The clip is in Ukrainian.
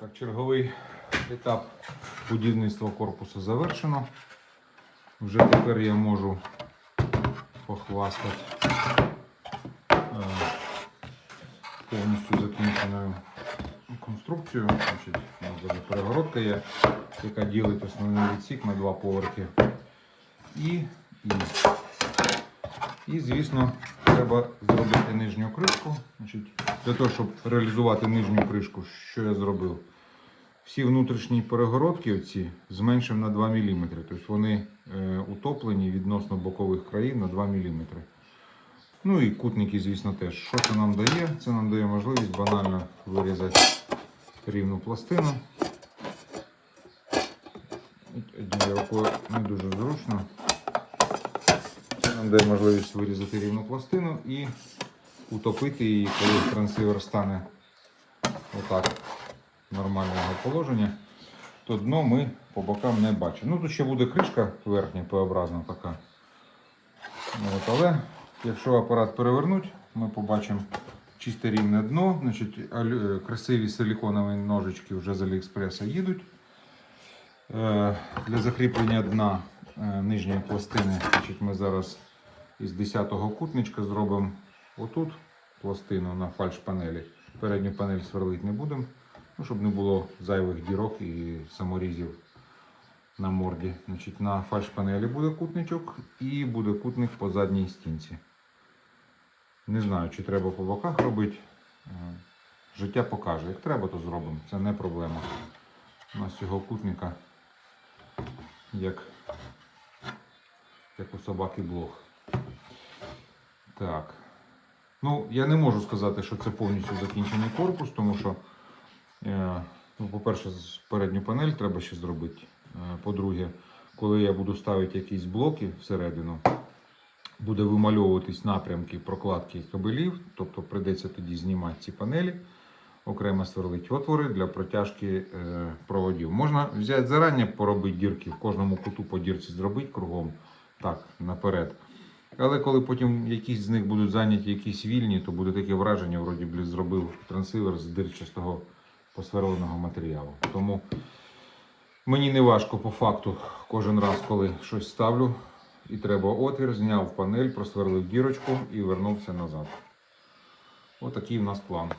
Так, черговий етап будівництва корпусу завершено. Вже тепер я можу похвастати е, повністю закінченою конструкцією. Значить, у нас даже перегородка є, яка ділить основний відсік на два поверхи. І, і, і звісно, треба зробити нижню кришку. Для того, щоб реалізувати нижню кришку, що я зробив? Всі внутрішні перегородки оці зменшив на 2 мм. Тобто вони е, утоплені відносно бокових країн на 2 мм. Ну і кутники, звісно, теж. Що це нам дає? Це нам дає можливість банально вирізати рівну пластину. Однією рукою не дуже зручно. Дає можливість вирізати рівну пластину і утопити її, коли трансивер стане отак нормального положення, то дно ми по бокам не бачимо. Ну тут ще буде кришка верхня П-образна така. От, але якщо апарат перевернуть, ми побачимо чисте рівне дно. Значить, е, красиві силіконові ножички вже з Аліекспреса їдуть. Е, Для закріплення дна е, нижньої пластини значить, ми зараз із 10-го кутничка зробимо отут пластину на фальш-панелі. Передню панель сверлити не будемо, ну, щоб не було зайвих дірок і саморізів на морді. Значить, на фальш-панелі буде кутничок і буде кутник по задній стінці. Не знаю, чи треба по боках робити. Е, Життя покаже. Як треба, то зробимо. Це не проблема. У нас цього кутника як, як у собаки блог. Так. Ну, я не можу сказати, що це повністю закінчений корпус, тому що, е, ну, по-перше, передню панель треба ще зробити. Е, По-друге, коли я буду ставити якісь блоки всередину, буде вимальовуватись напрямки прокладки кабелів, тобто прийдеться тоді знімати ці панелі, окремо сверлити отвори для протяжки е, проводів. Можна взяти зарані, поробити дірки, в кожному куту по дірці зробити кругом, так, наперед. Але коли потім якісь з них будуть зайняті, якісь вільні, то буде таке враження, вроді б зробив трансивер з дирчастого посверленого матеріалу. Тому мені не важко по факту кожен раз, коли щось ставлю і треба отвір, зняв панель, просверлив дірочку і вернувся назад. Отакий в нас план.